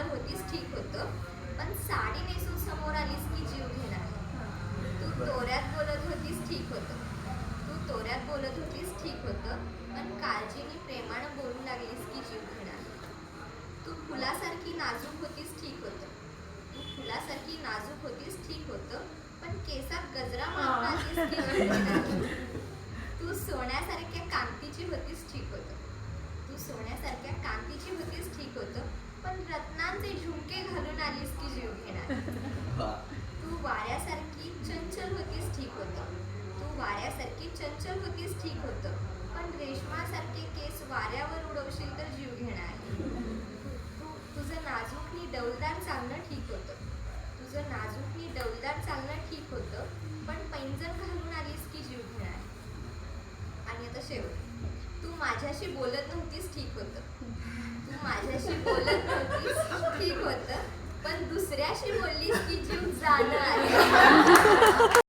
सुंदर होतीस ठीक होतं पण साडी नेसून समोर आलीस की जीव घेणार. तू तोऱ्यात बोलत होतीस ठीक होतं. तू तोऱ्यात बोलत होतीस ठीक होतं पण काळजीने प्रेमानं बोलू लागलीस की जीव घेणार. तू फुलासारखी नाजूक होतीस ठीक होतं. तू फुलासारखी नाजूक होतीस ठीक होतं पण केसात गजरा मारून आलीस की जीव घेणार. तू सोन्यासारख्या कांतीची होतीस ठीक तू वाऱ्यासारखी चंचल होतीस ठीक होतं. तू वाऱ्यासारखी चंचल होतीस ठीक होतं. पण रेशमासारखे केस वाऱ्यावर उडवशील तर जीव घेणार तू तुझं नाजूकनी डौलदार चालणं ठीक होतं. तुझं नाजूकनी डौलदार चालणं ठीक होतं पण पैंजण घालून आलीस की जीव घेणार आणि आता शेवट. तू माझ्याशी बोलत नव्हतीस ठीक होतं. तू माझ्याशी बोलत नव्हती दुसऱ्याशी बोललीस की जीव जाणार.